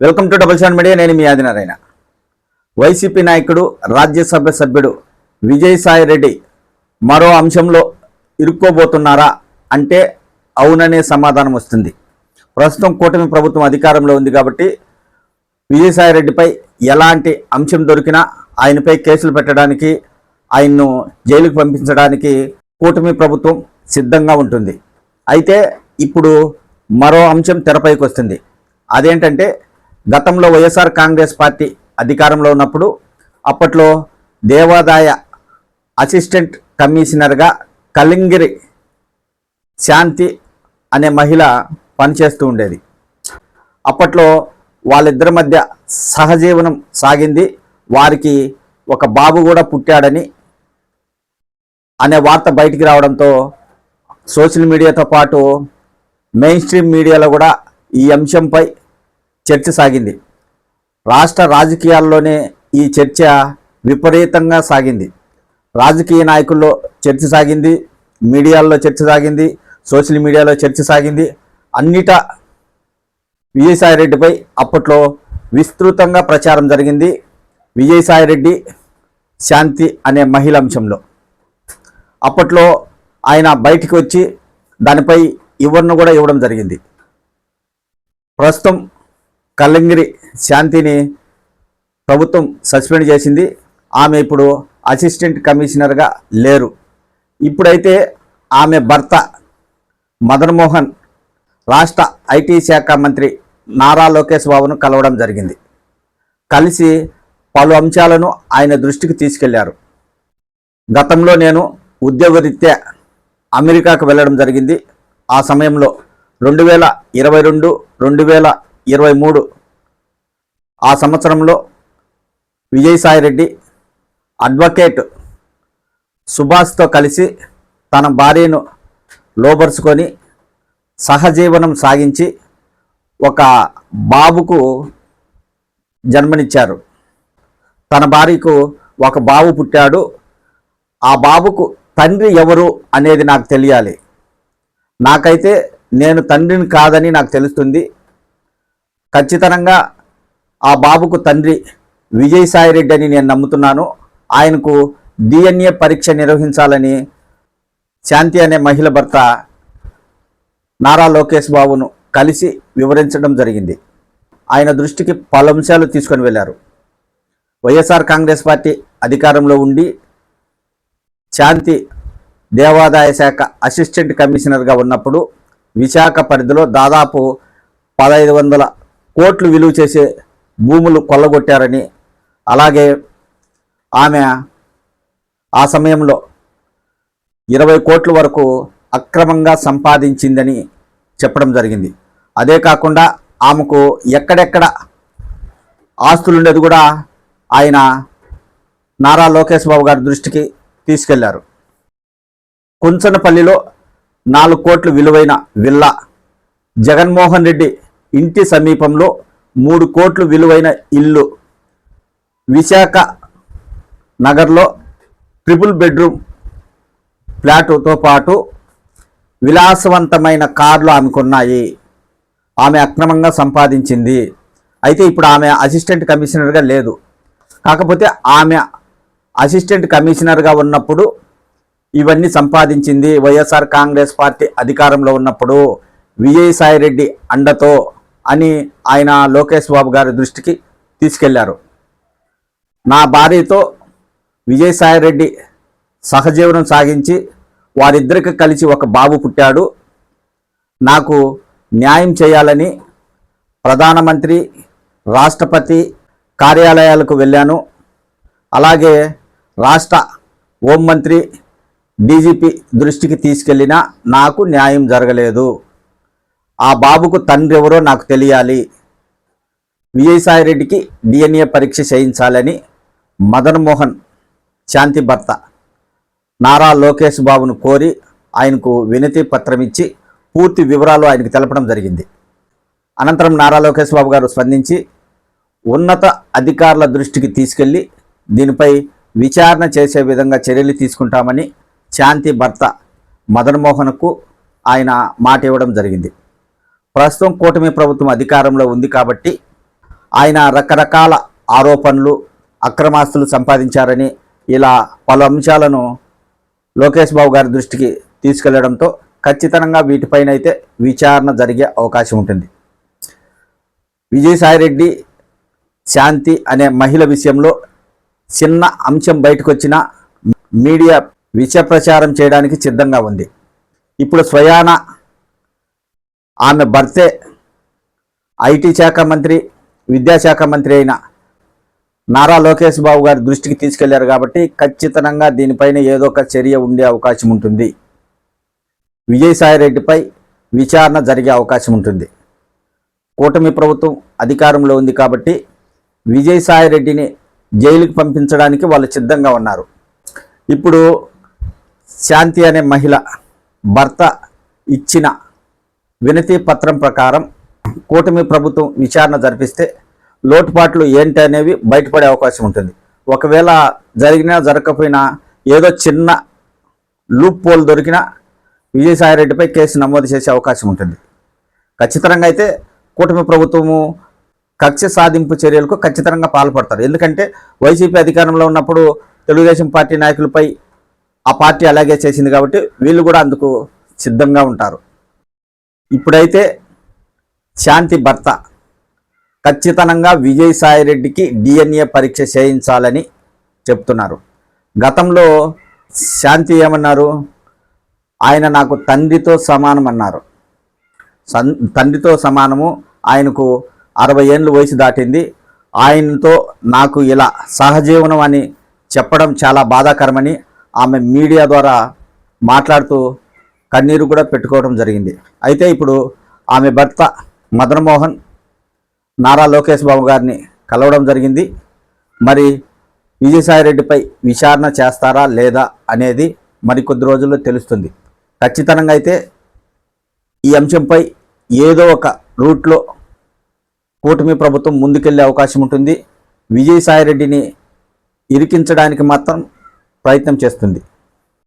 Welcome to double seven media నేను మీ Adinarayana YCP నాయకుడు రాజ్యసభ సభ్యుడు విజయసాయి రెడ్డి మరో అంశంలో ఇరుక్కోబోతున్నారా అంటే అవుననే సమాధానం వస్తుంది. ప్రస్తుతం కూటమి ప్రభుత్వం అధికారంలో ఉంది కాబట్టి విజయసాయి రెడ్డిపై ఎలాంటి అంశం దొరికినా ఆయనపై కేసులు పెట్టడానికి ఆయన్ను జైలుకు పంపించడానికి కూటమి ప్రభుత్వం సిద్ధంగా ఉంటుంది. అయితే ఇప్పుడు మరో అంశం తెరపైకి వస్తుంది. అదేంటంటే గతంలో వైఎస్ఆర్ కాంగ్రెస్ పార్టీ అధికారంలో ఉన్నప్పుడు అప్పట్లో దేవాదాయ అసిస్టెంట్ కమిషనర్గా కలింగిరి శాంతి అనే మహిళ పనిచేస్తూ ఉండేది. అప్పట్లో వాళ్ళిద్దరి మధ్య సహజీవనం సాగింది. వారికి ఒక బాబు కూడా పుట్టాడని అనే వార్త బయటికి రావడంతో సోషల్ మీడియాతో పాటు మెయిన్ స్ట్రీమ్ మీడియాలో కూడా ఈ అంశంపై చర్చ సాగింది. రాష్ట్ర రాజకీయాల్లోనే ఈ చర్చ విపరీతంగా సాగింది. రాజకీయ నాయకుల్లో చర్చ సాగింది మీడియాల్లో చర్చ సాగింది సోషల్ మీడియాలో చర్చ సాగింది. అన్నిట విజయసాయిరెడ్డిపై అప్పట్లో విస్తృతంగా ప్రచారం జరిగింది. విజయసాయిరెడ్డి శాంతి అనే మహిళ అంశంలో అప్పట్లో ఆయన బయటికి వచ్చి దానిపై ఇవ్వను కూడా ఇవ్వడం జరిగింది. ప్రస్తుతం కల్లంగిరి శాంతిని ప్రభుత్వం సస్పెండ్ చేసింది. ఆమె ఇప్పుడు అసిస్టెంట్ కమిషనర్గా లేరు. ఇప్పుడైతే ఆమె భర్త మదన్ మోహన్ రాష్ట్ర ఐటీ శాఖ మంత్రి నారా లోకేష్ బాబును కలవడం జరిగింది. కలిసి పలు అంశాలను ఆయన దృష్టికి తీసుకెళ్ళారు. గతంలో నేను ఉద్యోగరీత్యా అమెరికాకు వెళ్ళడం జరిగింది. ఆ సమయంలో రెండు వేల ఇరవై రెండు రెండు వేల ఇరవై మూడు ఆ సంవత్సరంలో విజయసాయిరెడ్డి అడ్వకేట్ సుభాష్తో కలిసి తన భార్యను లోబరుచుకొని సహజీవనం సాగించి ఒక బాబుకు జన్మనిచ్చారు. తన భార్యకు ఒక బాబు పుట్టాడు. ఆ బాబుకు తండ్రి ఎవరు అనేది నాకు తెలియాలి. నాకైతే నేను తండ్రిని కాదని నాకు తెలుస్తుంది. ఖచ్చితంగా ఆ బాబుకు తండ్రి విజయసాయిరెడ్డి అని నేను నమ్ముతున్నాను. ఆయనకు డిఎన్ఏ పరీక్ష నిర్వహించాలని శాంతి అనే మహిళ భర్త నారా లోకేష్ బాబును కలిసి వివరించడం జరిగింది. ఆయన దృష్టికి పలు అంశాలు తీసుకొని వెళ్ళారు. వైఎస్ఆర్ కాంగ్రెస్ పార్టీ అధికారంలో ఉండి శాంతి దేవాదాయ శాఖ అసిస్టెంట్ కమిషనర్గా ఉన్నప్పుడు విశాఖ పరిధిలో దాదాపు పదహైదు వందల కోట్లు విలువ చేసే భూములు కొల్లగొట్టారని అలాగే ఆమె ఆ సమయంలో ఇరవై కోట్ల వరకు అక్రమంగా సంపాదించిందని చెప్పడం జరిగింది. అదే కాకుండా ఆమెకు ఎక్కడెక్కడ ఆస్తులుండేది కూడా ఆయన నారా లోకేష్ బాబు గారి దృష్టికి తీసుకెళ్ళారు. కుంచనపల్లిలో నాలుగు కోట్లు విలువైన విల్లా జగన్మోహన్ రెడ్డి ఇంటి సమీపంలో మూడు కోట్లు విలువైన ఇల్లు. విశాఖ నగర్లో ట్రిపుల్ బెడ్రూమ్ ఫ్లాటుతో పాటు విలాసవంతమైన కార్లు ఆమెకున్నాయి ఆమె అక్రమంగా సంపాదించింది. అయితే ఇప్పుడు ఆమె అసిస్టెంట్ కమిషనర్గా లేదు. కాకపోతే ఆమె అసిస్టెంట్ కమిషనర్గా ఉన్నప్పుడు ఇవన్నీ సంపాదించింది. వైఎస్ఆర్ కాంగ్రెస్ పార్టీ అధికారంలో ఉన్నప్పుడు విజయసాయిరెడ్డి అండతో అని ఆయన లోకేష్ బాబు గారి దృష్టికి తీసుకెళ్ళారు. నా భార్యతో విజయసాయిరెడ్డి సహజీవనం సాగించి వారిద్దరికి కలిసి ఒక బాబు పుట్టాడు. నాకు న్యాయం చేయాలని ప్రధానమంత్రి రాష్ట్రపతి కార్యాలయాలకు వెళ్ళాను. అలాగే రాష్ట్ర హోంమంత్రి డీజీపీ దృష్టికి తీసుకెళ్ళినా నాకు న్యాయం జరగలేదు. ఆ బాబుకు తండ్రి ఎవరో నాకు తెలియాలి. విజయసాయిరెడ్డికి డిఎన్ఏ పరీక్ష చేయించాలని మదన్ మోహన్ శాంతి భర్త నారా లోకేష్ బాబును కోరి ఆయనకు వినతి పత్రం ఇచ్చి పూర్తి వివరాలు ఆయనకు తెలపడం జరిగింది. అనంతరం నారా లోకేష్ బాబు గారు స్పందించి ఉన్నత అధికారుల దృష్టికి తీసుకెళ్ళి దీనిపై విచారణ చేసే విధంగా చర్యలు తీసుకుంటామని శాంతి భర్త మదన్మోహన్కు ఆయన మాట ఇవ్వడం జరిగింది. ప్రస్తుతం కూటమి ప్రభుత్వం అధికారంలో ఉంది కాబట్టి ఆయన రకరకాల ఆరోపణలు అక్రమాస్తులు సంపాదించారని ఇలా పలు అంశాలను లోకేష్ బాబు గారి దృష్టికి తీసుకెళ్ళడంతో ఖచ్చితంగా వీటిపైన అయితే విచారణ జరిగే అవకాశం ఉంటుంది. విజయసాయిరెడ్డి శాంతి అనే మహిళ విషయంలో చిన్న అంశం బయటకు వచ్చిన మీడియా విష ప్రచారం చేయడానికి సిద్ధంగా ఉంది. ఇప్పుడు స్వయాన ఆమె భర్తే ఐటీ శాఖ మంత్రి విద్యాశాఖ మంత్రి అయిన నారా లోకేష్ బాబు గారి దృష్టికి తీసుకెళ్ళారు కాబట్టి ఖచ్చితంగా దీనిపైన ఏదో ఒక చర్య ఉండే అవకాశం ఉంటుంది. విజయసాయిరెడ్డిపై విచారణ జరిగే అవకాశం ఉంటుంది. కూటమి ప్రభుత్వం అధికారంలో ఉంది కాబట్టి విజయసాయిరెడ్డిని జైలుకి పంపించడానికి వాళ్ళు సిద్ధంగా ఉన్నారు. ఇప్పుడు శాంతి అనే మహిళ భర్త ఇచ్చిన వినతి పత్రం ప్రకారం కూటమి ప్రభుత్వం విచారణ జరిపిస్తే లోటుపాట్లు ఏంటి అనేవి బయటపడే అవకాశం ఉంటుంది. ఒకవేళ జరిగినా జరగకపోయినా ఏదో చిన్న లూప్ పోల్ దొరికినా విజయసాయిరెడ్డిపై కేసు నమోదు చేసే అవకాశం ఉంటుంది. ఖచ్చితంగా అయితే కూటమి ప్రభుత్వము కక్ష సాధింపు చర్యలకు ఖచ్చితంగా పాల్పడతారు. ఎందుకంటే వైసీపీ అధికారంలో ఉన్నప్పుడు తెలుగుదేశం పార్టీ నాయకులపై ఆ పార్టీ అలాగే చేసింది కాబట్టి వీళ్ళు కూడా అందుకు సిద్ధంగా ఉంటారు. ఇప్పుడైతే శాంతి భర్త ఖచ్చితంగా విజయసాయిరెడ్డికి డిఎన్ఏ పరీక్ష చేయించాలని చెప్తున్నారు. గతంలో శాంతి ఏమన్నారు? ఆయన నాకు తండ్రితో సమానం అన్నారు. తండ్రితో సమానము ఆయనకు అరవై ఏళ్ళు వయసు దాటింది. ఆయనతో నాకు ఇలా సహజీవనం అని చెప్పడం చాలా బాధాకరమని ఆమె మీడియా ద్వారా మాట్లాడుతూ కన్నీరు కూడా పెట్టుకోవడం జరిగింది. అయితే ఇప్పుడు ఆమె భర్త మదన్మోహన్ నారా లోకేష్ బాబు గారిని కలవడం జరిగింది. మరి విజయసాయిరెడ్డిపై విచారణ చేస్తారా లేదా అనేది మరికొద్ది రోజుల్లో తెలుస్తుంది. ఖచ్చితంగా అయితే ఈ అంశంపై ఏదో ఒక రూట్లో కూటమి ప్రభుత్వం ముందుకెళ్ళే అవకాశం ఉంటుంది. విజయసాయిరెడ్డిని ఇరికించడానికి మాత్రం ప్రయత్నం చేస్తుంది.